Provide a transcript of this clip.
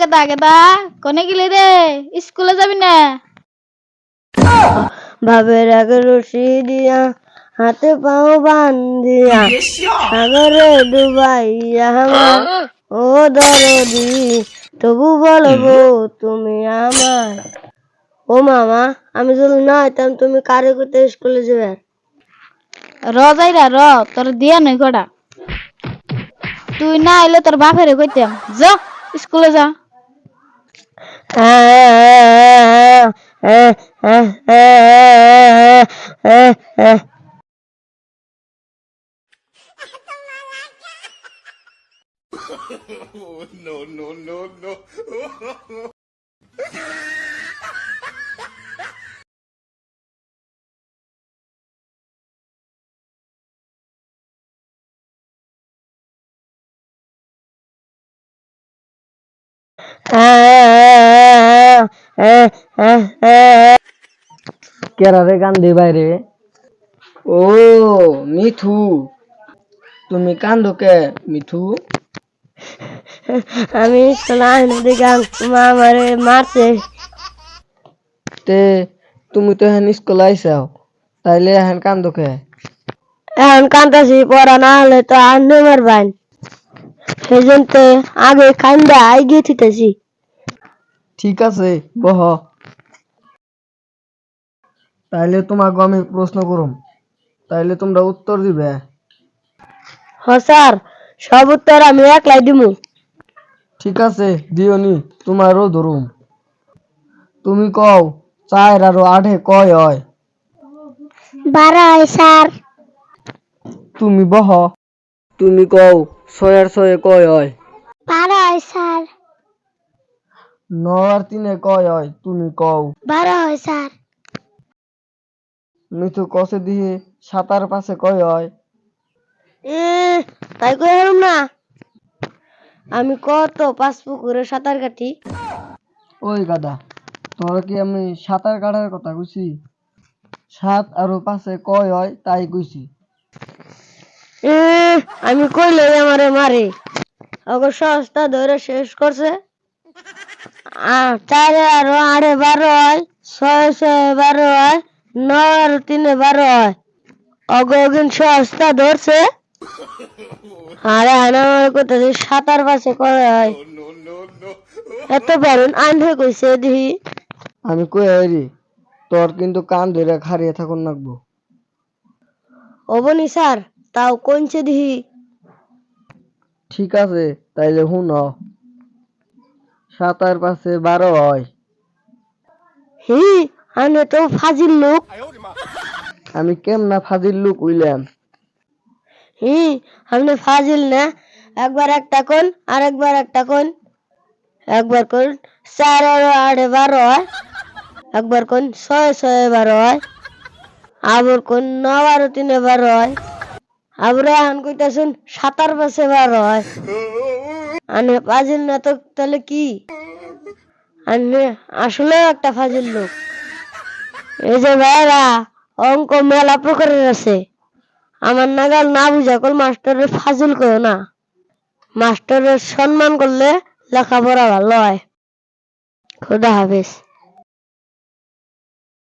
গেদা গেদা কোনে গেলি রে? স্কুলে যাবি না? ভাবের আগে রশি দিয়া হাতে পাও বান্ধিয়া। সাগরে ডুবাইয়া আমার ও দরদি। তবু বলব তুমি আমার। ও মামা আমি যদি না হইতাম তুমি কারে করতে স্কুলে যাবে? র যাইরা র তোর দিয়া নই কটা তুই না আইলে তোর বাপেরে কইতাম যা স্কুলে যা। no, no, no, no. Ah. কেরারে কান্দি বাইরে। ও মিঠু। তুমি কান্দো কে মিঠু? আমি আইনে দেখলাম মা আমারে মারছে তে তুমি তো এখন স্কুল আইসাও তাইলে এখন কান্দো কে? এখন কান্দাছি পড়া না হলে তো আনতে মারবান সেই জন্য তো আগে কান্দা আই গিয়ে থিতেছি ঠিক আছে বহ। তাইলে তোমাকে আমি প্রশ্ন করুম। তাইলে তোমরা উত্তর দিবে। হ স্যার সব উত্তর আমি একলাই দিমু। ঠিক আছে দিওনি তোমারও ধরুম। তুমি কও চার আরও আঠে কয় হয়? বারো হয় স্যার। তুমি বহ। তুমি কও ছয় আর ছয়ে কয় হয়? বারো হয় স্যার। ন আর তিনে কয় হয় তুমি কও। বারো হয় স্যার। মিঠু কষে দিয়ে সাতার পাশে কয় হয়। এ তাই কই হারুম না। আমি কত পাঁচ পুকুরে সাঁতার কাটি। ওই গাদা তোর কি আমি সাঁতার কাটার কথা কইছি? সাত আর পাশে কয় হয় তাই কইছি। এ আমি কইলে আমারে মারে। অগর সস্তা ধরে শেষ করছে। চারে আরও আড়ে বারো হয় ছয় ছয় বারো হয় নয় আর তিনে বারো হয়। অগগিন সস্তা ধরছে। আরে আনা আমার কোথায় সাতার পাশে করে হয়। এত পারেন আনহে কইছে দিহি আমি কই আইরি তোর কিন্তু কান ধরে খারিয়ে থাকুন লাগবো অবনি স্যার তাও কোনছে দিহি ঠিক আছে তাইলে হুন সাতার পাশে বারো হয়। হি আনে তো ফাজিল লোক। আমি কেমনা ফাজিল লুক উইলাম হি আপনি ফাজিল না। একবার একটা কোন আর একবার একটা কোন। একবার কোন চার আর আটে বারো হয়। একবার কোন ছয় ছয় বারো হয়। আবার কোন ন বারো তিনে বারো হয়। আবার এখন কইতাছেন, সাতার পাশে বারো হয়। আনে ফাজিল না তো, তাহলে কি? আনে আসলে একটা ফাজিল লোক। এই যে ভাইরা, অঙ্ক মেলা প্রকারের আছে। আমার নাগাল না বুঝা কল মাস্টারের ফাজিল করো না। মাস্টারের সম্মান করলে লেখাপড়া ভালো হয়। খুদা হাফেজ।